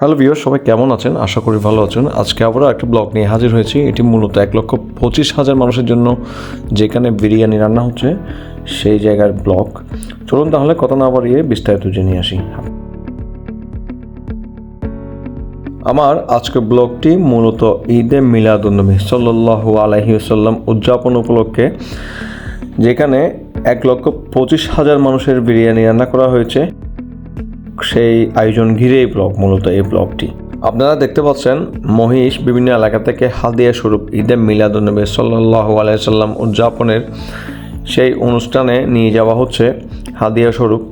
Hello viewer সবাই কেমন আছেন? আশা করি ভালো আছেন। আজকে আবারও একটা ব্লগ নিয়ে হাজির হয়েছি। এটি মূলত এক লক্ষ পঁচিশ হাজার মানুষের জন্য যেখানে বিরিয়ানি রান্না হচ্ছে, সেই জায়গার ব্লগ। চলুন তাহলে কথা না বাড়িয়ে বিস্তারিত জেনে আসি। আমার আজকের ব্লগটি মূলত ঈদে মিলাদুন্নবী সাল্লাল্লাহু আলাইহি ওসাল্লাম উদযাপন উপলক্ষে, যেখানে এক লক্ষ পঁচিশ হাজার মানুষের বিরিয়ানি রান্না করা হয়েছে। সেই আয়োজন ঘিরে এই ব্লগ, মূলত এই ব্লগটি। আপনারা দেখতে পাচ্ছেন, মহিষ বিভিন্ন এলাকা থেকে হাদিয়া স্বরূপ ঈদে মিলাদুন্নবী সাল্লাহ আলাইসাল্লাম উদযাপনের সেই অনুষ্ঠানে নিয়ে যাওয়া হচ্ছে হাদিয়া স্বরূপ।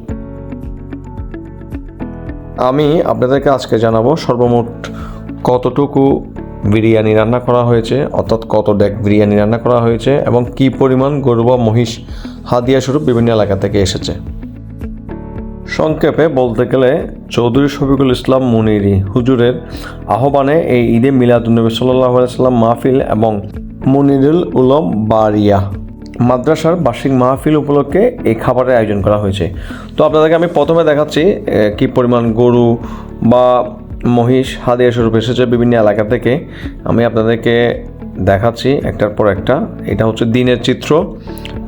আমি আপনাদেরকে আজকে জানাব সর্বমোট কতটুকু বিরিয়ানি রান্না করা হয়েছে, অর্থাৎ কত ডেক বিরিয়ানি রান্না করা হয়েছে এবং কি পরিমাণ গরু বা মহিষ হাদিয়া স্বরূপ বিভিন্ন এলাকা থেকে এসেছে। সংক্ষেপে বলতে গেলে চৌধুরী শফিকুল ইসলাম মুনিরি হুজুরের আহ্বানে এই ঈদে মিলাদুন্নবী সাল্লাহ সাল্লাম মাহফিল এবং মুনিরুল উলম বারিয়া মাদ্রাসার বার্ষিক মাহফিল উপলক্ষে এই খাবারের আয়োজন করা হয়েছে। তো আপনাদেরকে আমি প্রথমে দেখাচ্ছি কি পরিমাণ গরু বা মহিষ হাদিয়া স্বরূপ এসেছে বিভিন্ন এলাকা থেকে। আমি আপনাদেরকে দেখাচ্ছি একটার পর একটা। এটা হচ্ছে দিনের চিত্র।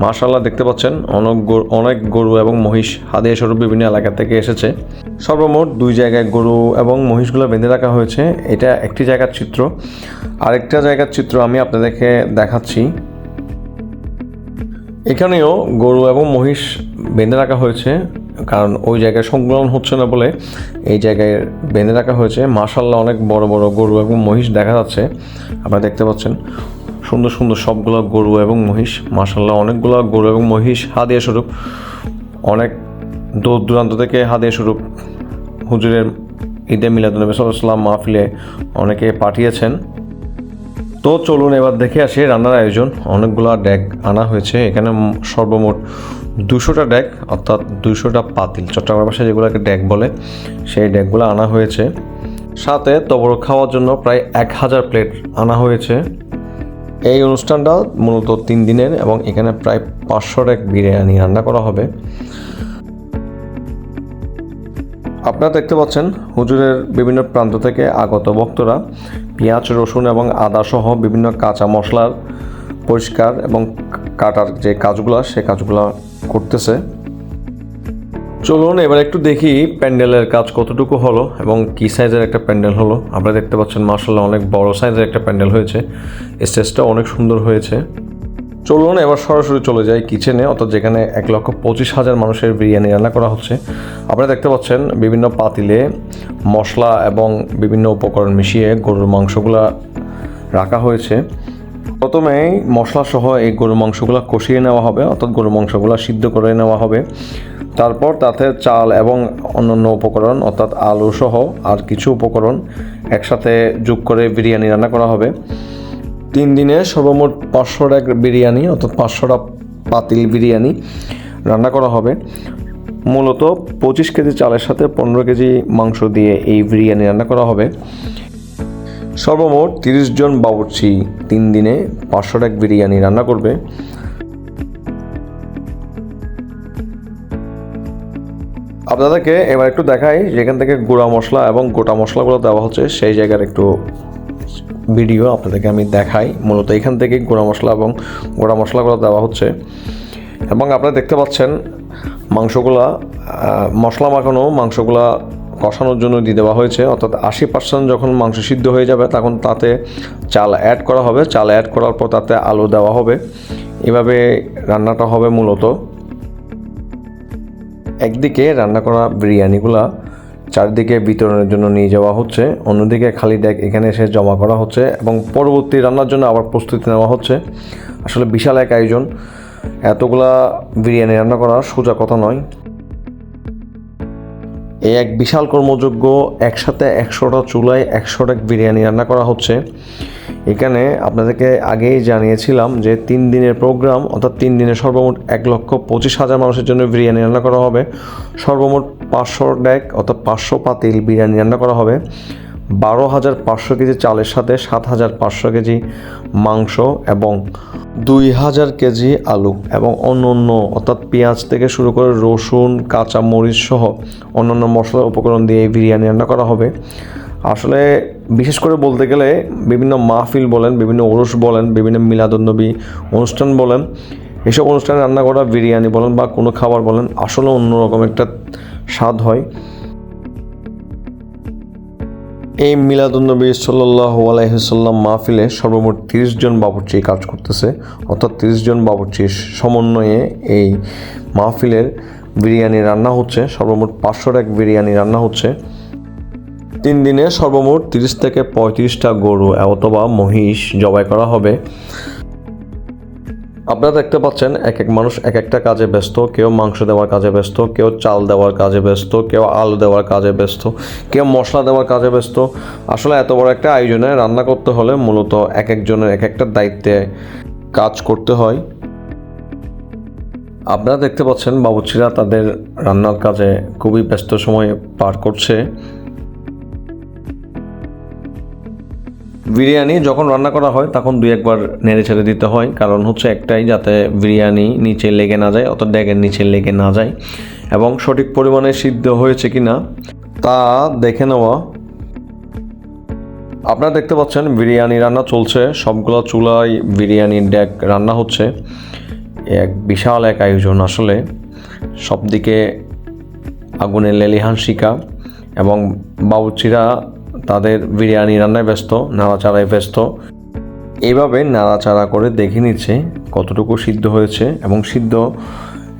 মাশাল্লাহ দেখতে পাচ্ছেন, অনেক অনেক গরু এবং মহিষ হাদিয়া স্বরূপ বিভিন্ন এলাকা থেকে এসেছে। সর্বমোট দুই জায়গায় গরু এবং মহিষগুলো বেঁধে রাখা হয়েছে। এটা একটি জায়গার চিত্র। আরেকটা জায়গার চিত্র আমি আপনাদেরকে দেখাচ্ছি। এখানেও গরু এবং মহিষ বেঁধে রাখা হয়েছে। কারণ ওই জায়গায় সংকলন হচ্ছে না বলে এই জায়গায় বেঁধে রাখা হয়েছে। মাশাল্লাহ অনেক বড় বড় গরু এবং মহিষ দেখা যাচ্ছে। আপনারা দেখতে পাচ্ছেন সুন্দর সুন্দর সবগুলো গরু এবং মহিষ। মাশাল্লাহ অনেকগুলো গরু এবং মহিষ হাদিয়া স্বরূপ। অনেক দূর দূরান্ত থেকে হাদিয়া স্বরূপ হুজুরের ঈদে মিলাদুলনবী সাল্লাম মাহফিলে অনেকে পাঠিয়েছেন। তো চলুন এবার দেখে আসি রান্নার আয়োজন। অনেকগুলো ড্যাগ আনা হয়েছে। এখানে সর্বমোট দুশোটা ড্যাগ অর্থাৎ দুশোটা পাতিল। চট্টগ্রাম ভাষায় যেগুলোকে ড্যাগ বলে, সেই ড্যাগগুলো আনা হয়েছে। সাথে তবর খাওয়ার জন্য প্রায় এক হাজার প্লেট আনা হয়েছে। এই অনুষ্ঠানটা মূলত তিন দিনের এবং এখানে প্রায় পাঁচশো ড্যাগ বিরিয়ানি রান্না করা হবে। আপনারা দেখতে পাচ্ছেন হুজুরের বিভিন্ন প্রান্ত থেকে আগত ভক্তরা পেঁয়াজ, রসুন এবং আদা সহ বিভিন্ন কাঁচা মশলার পরিষ্কার এবং কাটার যে কাজগুলো, সে কাজগুলো করতেছে। চলুন এবার একটু দেখি প্যান্ডেলের কাজ কতটুকু হলো এবং কী সাইজের একটা প্যান্ডেল হলো। আপনারা দেখতে পাচ্ছেন মার্শাল্লাহ অনেক বড় সাইজের একটা প্যান্ডেল হয়েছে। স্টেজটা অনেক সুন্দর হয়েছে। চলুন এবার সরাসরি চলে যাই কিচেনে অর্থাৎ যেখানে এক লক্ষ পঁচিশ হাজার মানুষের বিরিয়ানি রান্না করা হচ্ছে। আপনারা দেখতে পাচ্ছেন বিভিন্ন পাতিলে মশলা এবং বিভিন্ন উপকরণ মিশিয়ে গরুর মাংসগুলা রাখা হয়েছে। প্রথমেই মশলা সহ এই গরুর মাংসগুলো কষিয়ে নেওয়া হবে, অর্থাৎ গরুর মাংসগুলো সিদ্ধ করে নেওয়া হবে। তারপর তাতে চাল এবং অন্যান্য উপকরণ, অর্থাৎ আলু সহ আর কিছু উপকরণ একসাথে যোগ করে বিরিয়ানি রান্না করা হবে। তিন দিনে সর্বমোট পাঁচশো টাক বিরিয়ানি অর্থাৎ পাঁচশোটা পাতিল বিরিয়ানি রান্না করা হবে। মূলত পঁচিশ কেজি চালের সাথে পনেরো কেজি মাংস দিয়ে এই বিরিয়ানি রান্না করা হবে। সর্বমোট তিরিশ জন বাবুর্চি তিন দিনে পাঁচশো টাক বিরিয়ানি রান্না করবে। আপনাদেরকে এবার একটু দেখাই যেখান থেকে গুঁড়া মশলা এবং গোটা মশলাগুলো দেওয়া হচ্ছে সেই জায়গার একটু ভিডিও আপনাদেরকে আমি দেখাই। মূলত এখান থেকে গুঁড়া মশলা এবং গোড়া মশলাগুলো দেওয়া হচ্ছে। এবং আপনারা দেখতে পাচ্ছেন, মাংসগুলা মশলা মাখানো মাংসগুলা কষানোর জন্য দিয়ে দেওয়া হয়েছে। অর্থাৎ আশি পার্সেন্ট যখন মাংস সিদ্ধ হয়ে যাবে, তখন তাতে চাল অ্যাড করা হবে। চাল অ্যাড করার পর তাতে আলু দেওয়া হবে। এভাবে রান্নাটা হবে মূলত। একদিকে রান্না করা বিরিয়ানিগুলা চারদিকে বিতরণের জন্য নিয়ে যাওয়া হচ্ছে। অন্যদিকে খালি ডেক এখানে এসে জমা করা হচ্ছে এবং পরবর্তী রান্নার জন্য আবার প্রস্তুতি নেওয়া হচ্ছে। আসলে বিশাল এক আয়োজন। এতগুলা বিরিয়ানি রান্না করা সোজা কথা নয়। এই এক বিশাল কর্মযোগ্য একসাথে একশোটা চুলায় একশোটা বিরিয়ানি রান্না করা হচ্ছে। এখানে আপনাদেরকে আগেই জানিয়েছিলাম যে তিন দিনের প্রোগ্রাম, অর্থাৎ তিন দিনের সর্বমোট এক লক্ষ পঁচিশ হাজার মানুষের জন্য বিরিয়ানি রান্না করা হবে। সর্বমোট পাঁচশো ডেক, অর্থাৎ পাঁচশো পাতিল বিরিয়ানি রান্না করা হবে। বারো হাজার পাঁচশো কেজি চালের সাথে সাত হাজার পাঁচশো কেজি মাংস এবং দুই হাজার কেজি আলু এবং অন্য অন্য অর্থাৎ পেঁয়াজ থেকে শুরু করে রসুন কাঁচা মরিচ সহ অন্যান্য মশলা উপকরণ দিয়ে বিরিয়ানি রান্না করা হবে। আসলে বিশেষ করে বলতে গেলে বিভিন্ন মাহফিল বলেন, বিভিন্ন ওরস বলেন, বিভিন্ন মিলাদুন্নবী অনুষ্ঠান বলেন, এসব অনুষ্ঠানে রান্না করা, বিরিয়ানি বলেন বা কোনো খাবার বলেন, আসলে অন্যরকম একটা স্বাদ হয়। এই মিলাদুন্নবী সাল্লাহ আলাইসাল্লাম মাহফিলে সর্বমোট তিরিশ জন বাবুর্চি কাজ করতেছে। অর্থাৎ তিরিশ জন বাবুর্চির সমন্বয়ে এই মাহফিলের বিরিয়ানি রান্না হচ্ছে। সর্বমোট পাঁচশোর এক বিরিয়ানি রান্না হচ্ছে। তিন দিনে সর্বমোট তিরিশ থেকে পঁয়ত্রিশটা গরু অথবা মহিষ জবাই করা হবে। আপনারা দেখতে পাচ্ছেন এক এক মানুষ এক একটা কাজে ব্যস্ত, কেউ মাংস দেওয়ার কাজে ব্যস্ত, কেউ চাল দেওয়ার কাজে ব্যস্ত, কেউ আলু দেওয়ার কাজে ব্যস্ত, কেউ মশলা দেওয়ার কাজে ব্যস্ত। আসলে এত বড় একটা আয়োজনে রান্না করতে হলে মূলত এক একজনের এক একটা দায়িত্বে কাজ করতে হয়। আপনারা দেখতে পাচ্ছেন, বাবুচিরা তাদের রান্নার কাজে খুবই ব্যস্ত সময় পার করছে। বিরিয়ানি যখন রান্না করা হয়, তখন দুই একবার নেড়ে ছেড়ে দিতে হয়। কারণ হচ্ছে একটাই যাতে বিরিয়ানি নিচে লেগে না যায় অত ড্যাগের নিচে লেগে না যায়। এবং সঠিক পরিমাণে সিদ্ধ হয়েছে কি না তা দেখে নেওয়া। আপনারা দেখতে পাচ্ছেন, বিরিয়ানি রান্না চলছে। সবগুলো চুলায় বিরিয়ানির ড্যাগ রান্না হচ্ছে। এক বিশাল এক আয়োজন আসলে। সব দিকে আগুনের লেলিহান শিকা এবং বাবুচিরা তাদের বিরিয়ানি রান্নায় ব্যস্ত, নাড়াচাড়ায় ব্যস্ত। এইভাবে নাড়াচাড়া করে দেখে নিচ্ছে কতটুকু সিদ্ধ হয়েছে এবং সিদ্ধ,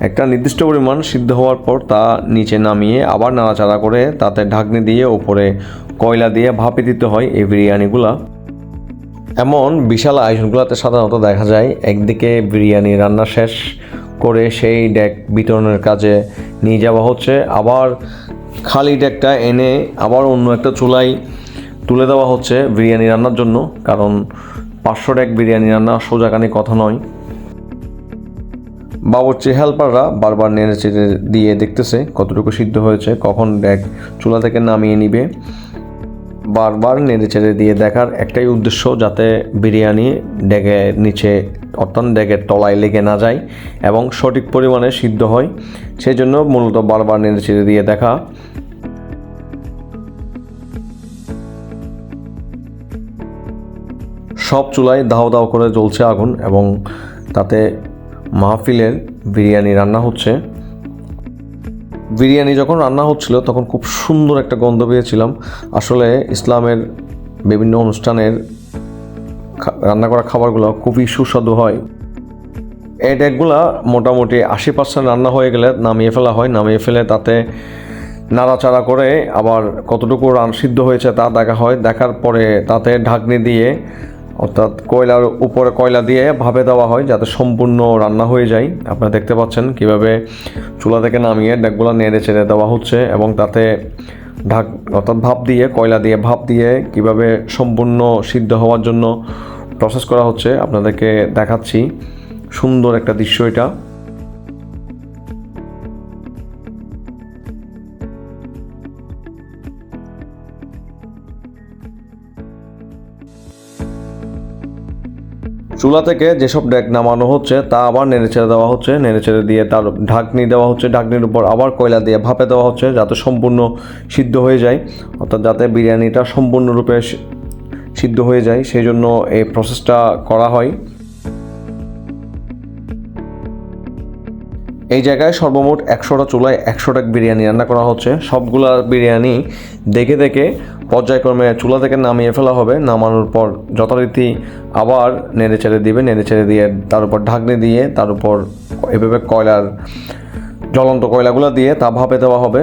একটা নির্দিষ্ট পরিমাণ সিদ্ধ হওয়ার পর তা নিচে নামিয়ে আবার নাড়াচাড়া করে তাতে ঢাকনি দিয়ে ওপরে কয়লা দিয়ে ভাপে দিতে হয় এই বিরিয়ানিগুলা। এমন বিশাল আয়োজনগুলোতে সাধারণত দেখা যায়, একদিকে বিরিয়ানি রান্না শেষ করে সেই ডেক বিতরণের কাজে নিয়ে যাওয়া হচ্ছে, আবার খালি ডেকটা এনে আবার অন্য একটা চুলায় তুলে দেওয়া হচ্ছে বিরিয়ানি রান্নার জন্য, কারণ পাঁচশো ডেক বিরিয়ানি রান্না সোজাকানি কথা নয়। বাবুর্চি হেল্পাররা বারবার নেড়ে চেড়ে দিয়ে দেখতেছে কতটুকু সিদ্ধ হয়েছে, কখন ডেক চুলা থেকে নামিয়ে নিবে। বারবার নেড়ে চেড়ে দিয়ে দেখার একটাই উদ্দেশ্য যাতে বিরিয়ানি ড্যাগের নিচে, অর্থাৎ ড্যাগের তলায় লেগে না যায় এবং সঠিক পরিমাণে সিদ্ধ হয়। সেই জন্য মূলত বারবার নেড়ে চেড়ে দিয়ে দেখা। সব চুলায় দাও দাও করে জ্বলছে আগুন এবং তাতে মাহফিলের বিরিয়ানি রান্না হচ্ছে। বিরিয়ানি যখন রান্না হচ্ছিল তখন খুব সুন্দর একটা গন্ধ পেয়েছিলাম। আসলে ইসলামের বিভিন্ন অনুষ্ঠানের রান্না করা খাবারগুলো খুবই সুস্বাদু হয়। এই ডেকগুলা মোটামুটি আশি পার্সেন্ট রান্না হয়ে গেলে নামিয়ে ফেলা হয়। নামিয়ে ফেলে তাতে নাড়াচাড়া করে আবার কতটুকু রান সিদ্ধ হয়েছে তা দেখা হয়। দেখার পরে তাতে ঢাকনি দিয়ে অর্থাৎ কয়লার উপরে কয়লা দিয়ে ভাপে দেওয়া হয় যাতে সম্পূর্ণ রান্না হয়ে যায়। আপনারা দেখতে পাচ্ছেন কীভাবে চুলা থেকে নামিয়ে ডেকগুলো নেড়ে চেড়ে দেওয়া হচ্ছে এবং তাতে ঢাক অর্থাৎ ভাপ দিয়ে, কয়লা দিয়ে ভাপ দিয়ে কীভাবে সম্পূর্ণ সিদ্ধ হওয়ার জন্য প্রসেস করা হচ্ছে, আপনাদেরকে দেখাচ্ছি। সুন্দর একটা দৃশ্য এটা। চুলা থেকে যেসব ডেক নামানো হচ্ছে, তা আবার নেড়ে ছেড়ে দেওয়া হচ্ছে। নেড়ে ছেড়ে দিয়ে তার ঢাকনি দেওয়া হচ্ছে। ঢাকনির উপর আবার কয়লা দিয়ে ভাপে দেওয়া হচ্ছে যাতে সম্পূর্ণ সিদ্ধ হয়ে যায়। অর্থাৎ যাতে বিরিয়ানিটা সম্পূর্ণরূপে সিদ্ধ হয়ে যায়, সেই জন্য এই প্রসেসটা করা হয়। এই জায়গায় সর্বমোট একশোটা চুলায় একশোটা বিরিয়ানি রান্না করা হচ্ছে। সবগুলা বিরিয়ানি দেখে দেখে পর্যায়ক্রমে চুলা থেকে নামিয়ে ফেলা হবে। নামানোর পর যথারীতি আবার নেড়ে ছেড়ে দিবে। নেড়ে ছেড়ে দিয়ে তার উপর ঢাকনি দিয়ে, তার উপর এভাবে কয়লার, জ্বলন্ত কয়লাগুলো দিয়ে তা ভাপে দেওয়া হবে।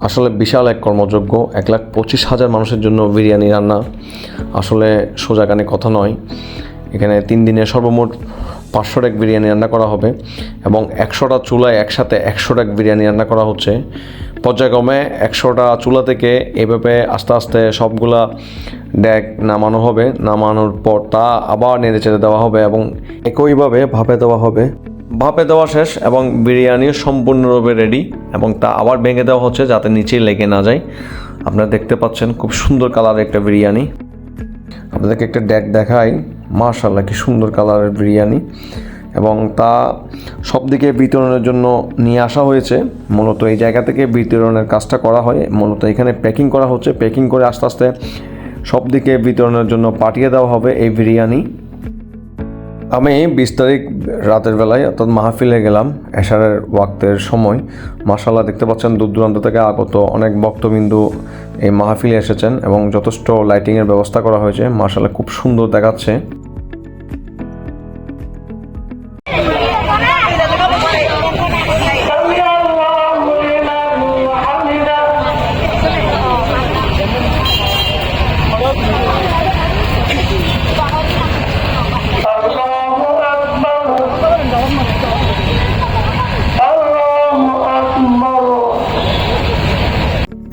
আসলে বিশাল এক কর্মযোগ্য, এক লাখ পঁচিশ হাজার মানুষের জন্য বিরিয়ানি রান্না। আসলে সোজা কানে কথা নয়। এখানে তিন দিনে সর্বমোট পাঁচশো টাক বিরিয়ানি রান্না করা হবে এবং একশোটা চুলায় একসাথে একশো টাক বিরিয়ানি রান্না করা হচ্ছে। পর্যায়ক্রমে একশোটা চুলা থেকে এভাবে আস্তে আস্তে সবগুলা ড্যাক নামানো হবে। নামানোর পর তা আবার নেড়ে চেড়ে দেওয়া হবে এবং একইভাবে ভাপে দেওয়া হবে। ভাপে দেওয়া শেষ এবং বিরিয়ানি সম্পূর্ণরূপে রেডি এবং তা আবার ভেঙে দেওয়া হচ্ছে যাতে নিচে লেগে না যায়। আপনারা দেখতে পাচ্ছেন খুব সুন্দর কালারের একটা বিরিয়ানি। আপনাদেরকে একটা ড্যাক দেখাই। মার্শাল্লাহ কি সুন্দর কালারের বিরিয়ানি। এবং তা সব দিকে বিতরণের জন্য নিয়ে আসা হয়েছে। মূলত এই জায়গা থেকে বিতরণের কাজটা করা হয়। মূলত এখানে প্যাকিং করা হচ্ছে। প্যাকিং করে আস্তে আস্তে সব দিকে বিতরণের জন্য পাঠিয়ে দেওয়া হবে এই বিরিয়ানি। আমি বিশ তারিখ রাতের বেলায় অর্থাৎ মাহফিলে গেলাম, এশারের ওয়াক্তের সময়। মাসাল্লাহ দেখতে পাচ্ছেন দূর দূরান্ত থেকে আগত অনেক ভক্তবিন্দু এই মাহফিলে এসেছেন এবং যথেষ্ট লাইটিংয়ের ব্যবস্থা করা হয়েছে। মাসাল্লাহ খুব সুন্দর দেখাচ্ছে।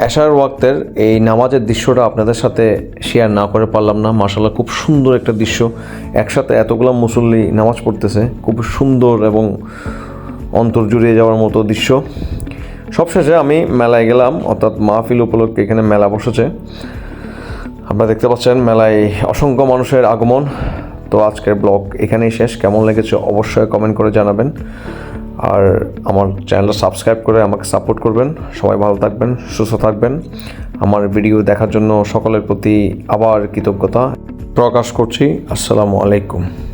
এশার ওয়াক্তের এই নামাজের দৃশ্যটা আপনাদের সাথে শেয়ার না করে পারলাম না। মাসাল্লাহ খুব সুন্দর একটা দৃশ্য। একসাথে এতগুলো মুসল্লি নামাজ পড়তেছে। খুব সুন্দর এবং অন্তর জুড়িয়ে যাওয়ার মতো দৃশ্য। সবশেষে আমি মেলায় গেলাম, অর্থাৎ মাহফিল উপলক্ষে এখানে মেলা বসেছে। আপনারা দেখতে পাচ্ছেন মেলায় অসংখ্য মানুষের আগমন। তো আজকের ব্লগ এখানেই শেষ। কেমন লেগেছে অবশ্যই কমেন্ট করে জানাবেন। আর আমার চ্যানেলটা সাবস্ক্রাইব করে আমাকে সাপোর্ট করবেন। সবাই ভালো থাকবেন, সুস্থ থাকবেন। আমার ভিডিও দেখার জন্য সকলের প্রতি আবার কৃতজ্ঞতা প্রকাশ করছি। আসসালামু আলাইকুম।